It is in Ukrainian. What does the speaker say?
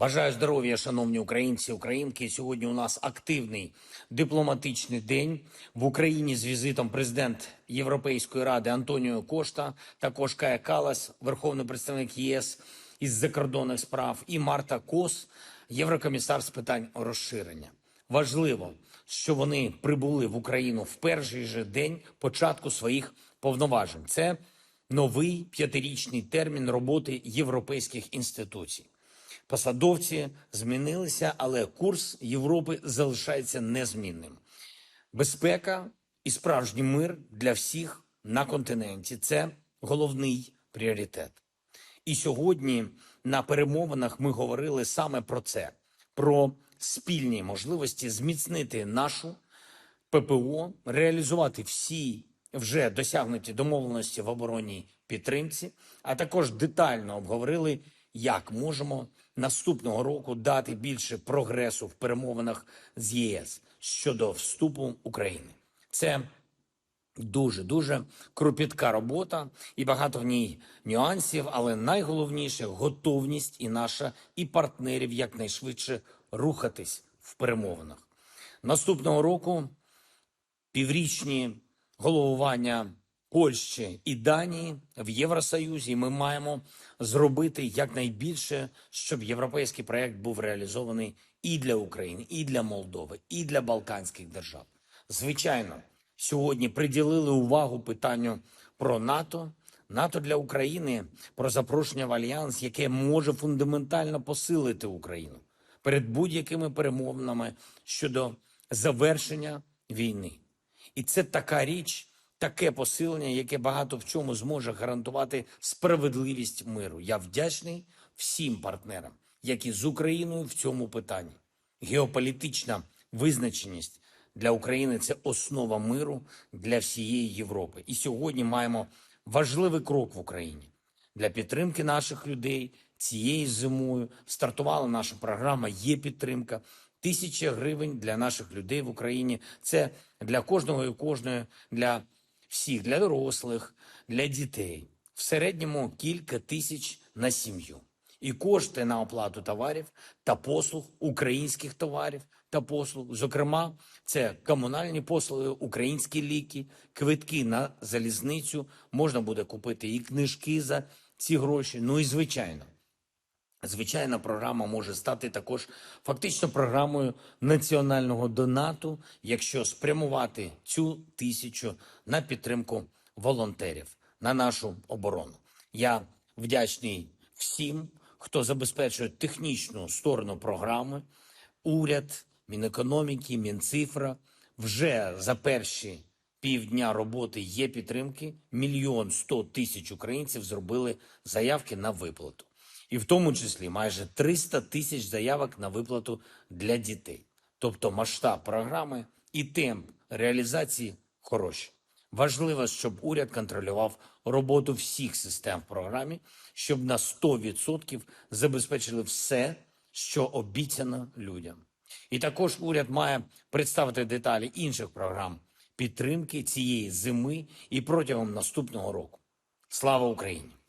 Бажаю здоров'я, шановні українці, українки. Сьогодні у нас активний дипломатичний день в Україні з візитом президент Європейської ради Антоніо Кошта, також Кая Калас, верховний представник ЄС із закордонних справ, і Марта Кос, єврокомісар з питань розширення. Важливо, що вони прибули в Україну в перший же день початку своїх повноважень. Це новий п'ятирічний термін роботи європейських інституцій. Посадовці змінилися, але курс Європи залишається незмінним. Безпека і справжній мир для всіх на континенті це головний пріоритет. І сьогодні на перемовинах ми говорили саме про це: про спільні можливості зміцнити нашу ППО, реалізувати всі вже досягнуті домовленості в оборонній підтримці, а також детально обговорили, як можемо наступного року дати більше прогресу в перемовинах з ЄС щодо вступу України. Це дуже дуже кропітка робота і багато в ній нюансів, але найголовніше готовність і наша, і партнерів якнайшвидше рухатись в перемовинах. Наступного року піврічні головування Польщі і Данії в Євросоюзі. Ми маємо зробити якнайбільше, щоб європейський проект був реалізований і для України, і для Молдови, і для Балканських держав. Звичайно, сьогодні приділили увагу питанню про НАТО. НАТО для України про запрошення в альянс, яке може фундаментально посилити Україну перед будь-якими перемовинами щодо завершення війни. І це така річ, таке посилення, яке багато в чому зможе гарантувати справедливість миру. Я вдячний всім партнерам, які з Україною в цьому питанні. Геополітична визначеність для України це основа миру для всієї Європи. І сьогодні маємо важливий крок в Україні для підтримки наших людей. Цією зимою стартувала наша програма Є підтримка. Тисяча гривень для наших людей в Україні. Це для кожного і кожної, для всіх, для дорослих, для дітей. В середньому кілька тисяч на сім'ю. І кошти на оплату товарів та послуг, українських товарів та послуг. Зокрема, це комунальні послуги, українські ліки, квитки на залізницю. Можна буде купити і книжки за ці гроші. Ну і звичайно. Звичайна програма може стати також фактично програмою національного донату, якщо спрямувати цю тисячу на підтримку волонтерів на нашу оборону. Я вдячний всім, хто забезпечує технічну сторону програми. Уряд, Мінекономіки, Мінцифра вже за перші півдня роботи є підтримки. Мільйон сто тисяч українців зробили заявки на виплату і в тому числі майже 300 тисяч заявок на виплату для дітей. Тобто масштаб програми і темп реалізації хороші. Важливо, щоб уряд контролював роботу всіх систем в програмі, щоб на 100% забезпечили все, що обіцяно людям. І також уряд має представити деталі інших програм підтримки цієї зими і протягом наступного року. Слава Україні!